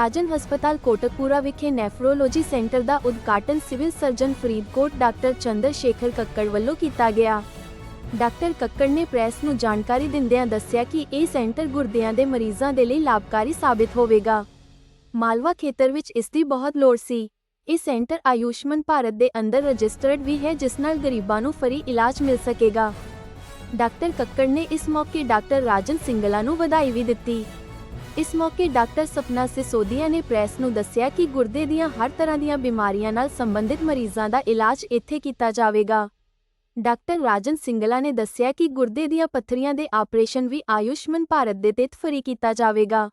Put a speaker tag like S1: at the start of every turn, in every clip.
S1: ਰਾਜਨ ਹਸਪਤਾਲ ਕੋਟਕਪੂਰਾ ਵਿਖੇ nephrology centre ਦਾ ਉਦਘਾਟਨ civil surgeon Faridkot doctor Chander Shekhar Kakkar ਵੱਲੋਂ ਕੀਤਾ ਗਿਆ। ਡਾਕਟਰ ਕੱਕੜ ਨੇ ਪ੍ਰੈਸ ਨੂੰ ਜਾਣਕਾਰੀ ਦਿੰਦਿਆਂ ਦੱਸਿਆ ਕਿ ਇਹ ਸੈਂਟਰ ਗੁਰਦਿਆਂ ਦੇ ਮਰੀਜ਼ਾਂ ਦੇ ਲਈ ਲਾਭਕਾਰੀ ਸਾਬਿਤ ਹੋਵੇਗਾ। ਮਾਲਵਾ ਖੇਤਰ ਵਿੱਚ ਇਸ ਦੀ ਬਹੁਤ ਲੋੜ ਸੀ। ਇਹ ਸੈਂਟਰ ਆਯੁਸ਼ਮਨ ਭਾਰਤ ਦੇ ਅੰਦਰ ਰਜਿਸਟਰਡ ਵੀ ਹੈ, ਜਿਸ ਨਾਲ ਗਰੀਬਾਂ ਨੂੰ ਫਰੀ ਇਲਾਜ ਮਿਲ ਸਕੇਗਾ। ਡਾਕਟਰ ਕੱਕੜ ਨੇ ਇਸ ਮੌਕੇ ਡਾਕਟਰ ਰਾਜਨ ਸਿੰਗਲਾ ਨੂੰ ਵਧਾਈ ਵੀ ਦਿੱਤੀ। ਇਸ ਮੌਕੇ ਡਾਕਟਰ ਸਪਨਾ ਸਿਸੋਦੀਆ ਨੇ ਪ੍ਰੈਸ ਨੂੰ ਦੱਸਿਆ ਕਿ ਗੁਰਦੇ ਦੀਆਂ ਹਰ ਤਰ੍ਹਾਂ ਦੀਆਂ ਬਿਮਾਰੀਆਂ ਨਾਲ ਸੰਬੰਧਿਤ ਮਰੀਜ਼ਾਂ ਦਾ ਇਲਾਜ ਇੱਥੇ ਕੀਤਾ ਜਾਵੇਗਾ। ਡਾਕਟਰ ਰਾਜਨ ਸਿੰਗਲਾ ਨੇ ਦੱਸਿਆ ਕਿ ਗੁਰਦੇ ਦੀਆਂ ਪੱਥਰੀਆਂ ਦੇ ਆਪਰੇਸ਼ਨ ਵੀ ਆਯੁਸ਼ਮਨ ਭਾਰਤ ਦੇ ਤਹਿਤ ਫਰੀ ਕੀਤਾ ਜਾਵੇਗਾ।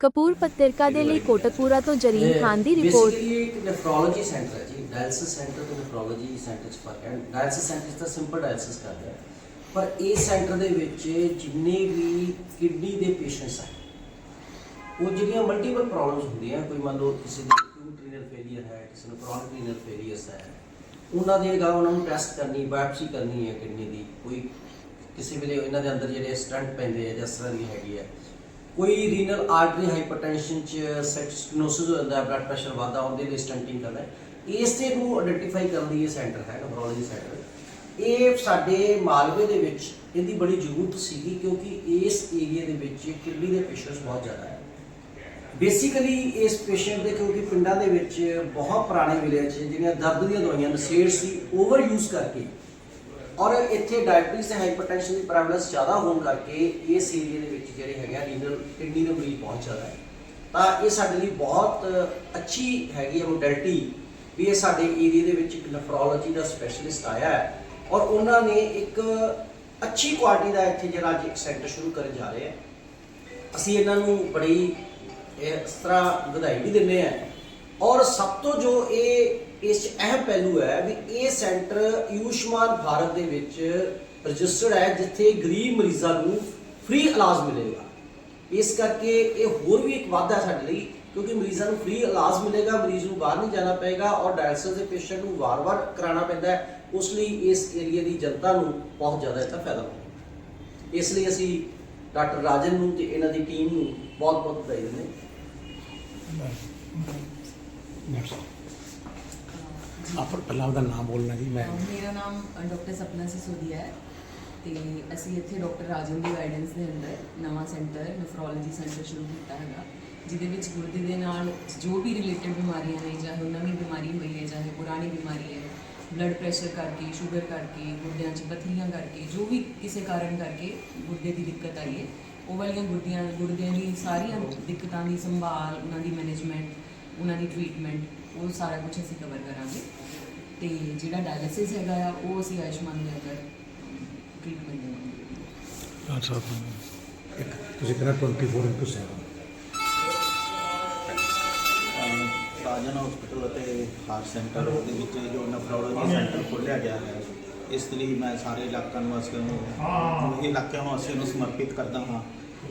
S1: ਕਪੂਰ ਪੱਤਰਕਾ ਦੇ ਲਈ ਕੋਟਕਪੂਰਾ ਤੋਂ ਜਰੀਨ ਖਾਨ ਦੀ ਰਿਪੋਰਟ।
S2: ਬੇਸਿਕਲੀ ਇੱਕ ਨੈਫਰੋਲੋਜੀ ਸੈਂਟਰ ਹੈ ਜੀ ਡਾਇਲਿਸਿਸ ਸੈਂਟਰ ਤੇ ਨੈਫਰੋਲੋਜੀ ਸੈਂਟਰ 'ਚ ਫ਼ਰਕ ਹੈ। ਡਾਇਲਿਸਿਸ ਸੈਂਟਰ ਤਾਂ ਸਿੰਪਲ ਡਾਇਲਿਸਿਸ ਕਰਦੇ ਆ ਪਰ ਇਹ ਸੈਂਟਰ ਦੇ ਵਿੱਚ ਜਿੰਨੇ ਵੀ ਕਿਡਨੀ ਦੇ ਪੇਸ਼ੈਂਟਸ ਆ ਉਹ ਜਿਹੜੀਆਂ ਮਲਟੀਪਲ ਪ੍ਰੋਬਲਮਸ ਹੁੰਦੀਆਂ, ਕੋਈ ਮੰਨ ਲਓ ਕਿਸੇ ਦੀ acute ਰੀਨਲ ਫੇਲੀਅਰ ਹੈ, ਕਿਸੇ ਨੂੰ ਕ੍ਰੋਨਿਕ ਰੀਨਲ ਫੇਲੀਅਰਸ ਹੈ, ਉਹਨਾਂ ਦੇ ਅਗਾ ਉਹਨਾਂ ਨੂੰ ਟੈਸਟ ਕਰਨੀ ਬਾਇਓਪਸੀ ਕਰਨੀ ਹੈ ਕਿਡਨੀ ਦੀ, ਕੋਈ ਕਿਸੇ ਵੇਲੇ ਇਹਨਾਂ ਦੇ ਅੰਦਰ ਜਿਹੜੇ ਸਟੰਟ ਪੈਂਦੇ ਆ ਜਾਂ ਤਰ੍ਹਾਂ ਦੀ ਹੈਗੀ ਹੈ ਕੋਈ ਰੀਨਲ ਆਰਟਰੀ ਹਾਈਪਰਟੈਂਸ਼ਨ ਚ ਸਟੈਨੋਸਿਸ ਹੋ ਜਾਂਦਾ ਬਲੱਡ ਪ੍ਰੈਸ਼ਰ ਵਧਦਾ, ਉਹਦੇ ਲਈ ਸਟੰਟਿੰਗ ਕਰਦਾ ਹੈ। ਇਸ ਤੇ ਨੂੰ ਆਇਡੈਂਟੀਫਾਈ ਕਰਨ ਲਈ ਇਹ ਸੈਂਟਰ ਹੈ ਨੈਫਰੋਲੋਜੀ ਸੈਂਟਰ ਇਹ ਸਾਡੇ ਮਾਲਵੇ ਦੇ ਵਿੱਚ ਇਹਦੀ ਬੜੀ ਜ਼ਰੂਰਤ ਸੀਗੀ ਕਿਉਂਕਿ ਇਸ ਏਰੀਆ ਦੇ ਵਿੱਚ ਕਿਡਨੀ ਦੇ ਪੇਸ਼ੈਂਟਸ ਬਹੁਤ ਜ਼ਿਆਦਾ ਹੈ। ਬੇਸਿਕਲੀ ਇਸ ਪੇਸ਼ੈਂਟ ਦੇ ਕਿਉਂਕਿ ਪਿੰਡਾਂ ਦੇ ਵਿੱਚ ਬਹੁਤ ਪੁਰਾਣੇ ਵਿਲੇਜ ਜਿਹੜੀਆਂ ਦਰਦ ਦੀਆਂ ਦਵਾਈਆਂ ਨਸੇੜਸ ਦੀ ਓਵਰ ਯੂਜ਼ ਕਰਕੇ। ਔਰ ਇੱਥੇ ਡਾਇਬੀਟਿਸ ਤੇ ਹਾਈਪਰਟੈਂਸ਼ਨ ਦੀ ਪ੍ਰੈਵਲੈਂਸ ਜ਼ਿਆਦਾ ਹੋਣ ਕਰਕੇ ਇਸ ਏਰੀਆ ਦੇ ਵਿੱਚ ਜਿਹੜੇ ਹੈਗੇ ਆ ਰੀਨਲ ਕਿਡਨੀ ਦੇ ਮਰੀਜ਼ ਬਹੁਤ ਜ਼ਿਆਦਾ ਹੈ। ਤਾਂ ਇਹ ਸਾਡੇ ਲਈ ਬਹੁਤ ਅੱਛੀ ਹੈਗੀ ਹੈ ਮੋਡੈਲਿਟੀ ਵੀ ਇਹ ਸਾਡੇ ਏਰੀਆ ਦੇ ਵਿੱਚ ਇੱਕ ਨੈਫਰੋਲੋਜੀ ਦਾ ਸਪੈਸ਼ਲਿਸਟ ਆਇਆ ਹੈ। ਔਰ ਉਹਨਾਂ ਨੇ ਇੱਕ ਅੱਛੀ ਕੁਆਲਿਟੀ ਦਾ ਇੱਥੇ ਜਿਹੜਾ ਅੱਜ ਇੱਕ ਸੈਂਟਰ ਸ਼ੁਰੂ ਕਰਨ ਜਾ ਰਹੇ ਆ। ਅਸੀਂ ਇਹਨਾਂ ਨੂੰ ਬੜੀ ਇਸ ਤਰ੍ਹਾਂ ਵਧਾਈ ਵੀ ਦਿੰਦੇ ਆ। ਔਰ ਸਭ ਤੋਂ ਜੋ ਇਹ, ਇਸ 'ਚ ਅਹਿਮ ਪਹਿਲੂ ਹੈ ਵੀ ਇਹ ਸੈਂਟਰ ਆਯੁਸ਼ਮਾਨ ਭਾਰਤ ਦੇ ਵਿੱਚ ਰਜਿਸਟਰਡ ਹੈ, ਜਿੱਥੇ ਗਰੀਬ ਮਰੀਜ਼ਾਂ ਨੂੰ ਫ੍ਰੀ ਇਲਾਜ ਮਿਲੇਗਾ। ਇਸ ਕਰਕੇ ਇਹ ਹੋਰ ਵੀ ਇੱਕ ਵਾਧਾ ਹੈ ਸਾਡੇ ਲਈ, ਕਿਉਂਕਿ ਮਰੀਜ਼ਾਂ ਨੂੰ ਫ੍ਰੀ ਇਲਾਜ ਮਿਲੇਗਾ, ਮਰੀਜ਼ ਨੂੰ ਬਾਹਰ ਨਹੀਂ ਜਾਣਾ ਪਏਗਾ ਔਰ ਡਾਇਲਸਿਸ ਦੇ ਪੇਸ਼ੈਂਟ ਨੂੰ ਵਾਰ-ਵਾਰ ਕਰਾਉਣਾ ਪੈਂਦਾ ਹੈ। ਉਸ ਲਈ ਇਸ ਏਰੀਆ ਦੀ ਜਨਤਾ ਨੂੰ ਬਹੁਤ ਜ਼ਿਆਦਾ ਇਹਦਾ ਫਾਇਦਾ ਹੋਵੇਗਾ ਇਸ ਲਈ ਅਸੀਂ ਡਾਕਟਰ ਰਾਜਨ ਨੂੰ ਤੇ ਇਹਨਾਂ ਦੀ ਟੀਮ ਨੂੰ ਬਹੁਤ-ਬਹੁਤ ਵਧਾਈ ਦਿੰਦੇ ਹਾਂ।
S3: ਆਪ ਪਹਿਲਾਂ ਉਹਦਾ ਨਾਮ ਬੋਲਣਾ ਜੀ ਮੈਂ
S4: ਮੇਰਾ ਨਾਮ ਡਾਕਟਰ ਸਪਨਾ ਸਿਸੋਦੀਆ ਹੈ ਤੇ ਅਸੀਂ ਇੱਥੇ ਡਾਕਟਰ ਰਾਜਨ ਦੀ ਗਾਈਡੈਂਸ ਦੇ ਅੰਦਰ ਨਵਾਂ ਸੈਂਟਰ ਨੈਫਰੋਲੋਜੀ ਸੈਂਟਰ ਸ਼ੁਰੂ ਕੀਤਾ ਹੈਗਾ ਜਿਹਦੇ ਵਿੱਚ ਗੁਰਦੇ ਦੇ ਨਾਲ ਜੋ ਵੀ ਰਿਲੇਟਡ ਬਿਮਾਰੀਆਂ ਨੇ ਚਾਹੇ ਉਹ ਨਵੀਂ ਬਿਮਾਰੀ ਹੋਈ ਹੈ ਚਾਹੇ ਪੁਰਾਣੀ ਬਿਮਾਰੀ ਹੈ ਬਲੱਡ ਪ੍ਰੈਸ਼ਰ ਕਰਕੇ ਸ਼ੂਗਰ ਕਰਕੇ ਗੁਰਦਿਆਂ 'ਚ ਪੱਥਰੀਆਂ ਕਰਕੇ ਜੋ ਵੀ ਕਿਸੇ ਕਾਰਨ ਕਰਕੇ ਗੁਰਦੇ ਦੀ ਦਿੱਕਤ ਆਈ ਹੈ ਉਹ ਵਾਲੀਆਂ ਗੁਰਦੀਆਂ ਗੁਰਦਿਆਂ ਦੀ ਸਾਰੀਆਂ ਦਿੱਕਤਾਂ ਦੀ ਸੰਭਾਲ ਉਹਨਾਂ ਦੀ ਮੈਨੇਜਮੈਂਟ ਉਹਨਾਂ ਦੀ ਟ੍ਰੀਟਮੈਂਟ ਉਹ ਸਾਰਾ ਕੁਝ ਅਸੀਂ ਕਵਰ ਕਰਾਂਗੇ। ਤੇ ਜਿਹੜਾ ਡਾਇਲਿਸਿਸ ਹੈਗਾ ਆ ਉਹ ਅਸੀਂ ਆਯੁਸ਼ਮਾਨ ਦੇ ਅੰਦਰ ਟ੍ਰੀਟਮੈਂਟ ਦੇਵਾਂਗੇ।
S3: ਅੱਛਾ। ਇੱਕ ਤੁਸੀਂ ਕਹਿੰਦਾ 24 7
S5: ਰਾਜਨ ਹਸਪੀਟਲ ਅਤੇ ਹਾਰਟ ਸੈਂਟਰ ਦੇ ਵਿੱਚ ਜੋ ਨੈਫਰੋਲੋਜੀ ਸੈਂਟਰ ਖੋਲ੍ਹਿਆ ਗਿਆ ਹੈ ਇਸ ਲਈ ਮੈਂ ਸਾਰੇ ਇਲਾਕਾ ਨਿਵਾਸੀਆਂ ਨੂੰ ਇਹ ਇਲਾਕਿਆਂ ਨਿਵਾਸੀਆਂ ਨੂੰ ਸਮਰਪਿਤ ਕਰਦਾ ਹਾਂ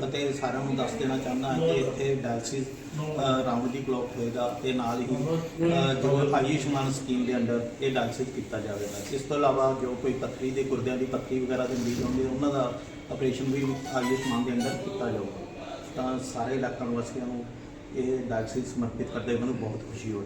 S5: ਅਤੇ ਸਾਰਿਆਂ ਨੂੰ ਦੱਸ ਦੇਣਾ ਚਾਹੁੰਦਾ ਹਾਂ ਕਿ ਇੱਥੇ ਡਾਇਲਸਿਸ ਰਾਉਂਡ ਦੀ ਕਲੋਕ ਹੋਏਗਾ ਤੇ ਨਾਲ ਹੀ ਜੋ ਆਯੁਸ਼ਮਾਨ ਸਕੀਮ ਦੇ ਅੰਡਰ ਇਹ ਡਾਇਲਸਿਸ ਕੀਤਾ ਜਾਵੇਗਾ। ਇਸ ਤੋਂ ਇਲਾਵਾ ਜੋ ਕੋਈ ਪੱਥਰੀ ਦੇ ਗੁਰਦਿਆਂ ਦੀ ਪੱਥਰੀ ਵਗੈਰਾ ਦੇ ਮਰੀਜ਼ ਹੁੰਦੇ ਉਹਨਾਂ ਦਾ ਆਪਰੇਸ਼ਨ ਵੀ ਆਯੁਸ਼ਮਾਨ ਦੇ ਅੰਡਰ ਕੀਤਾ ਜਾਊਗਾ। ਤਾਂ ਸਾਰੇ ਇਲਾਕਾ ਨਿਵਾਸੀਆਂ ਨੂੰ ਇਹ ਡਾਇਲਸਿਸ ਸਮਰਪਿਤ ਕਰਦੇ ਮੈਨੂੰ ਬਹੁਤ ਖੁਸ਼ੀ ਹੋਈ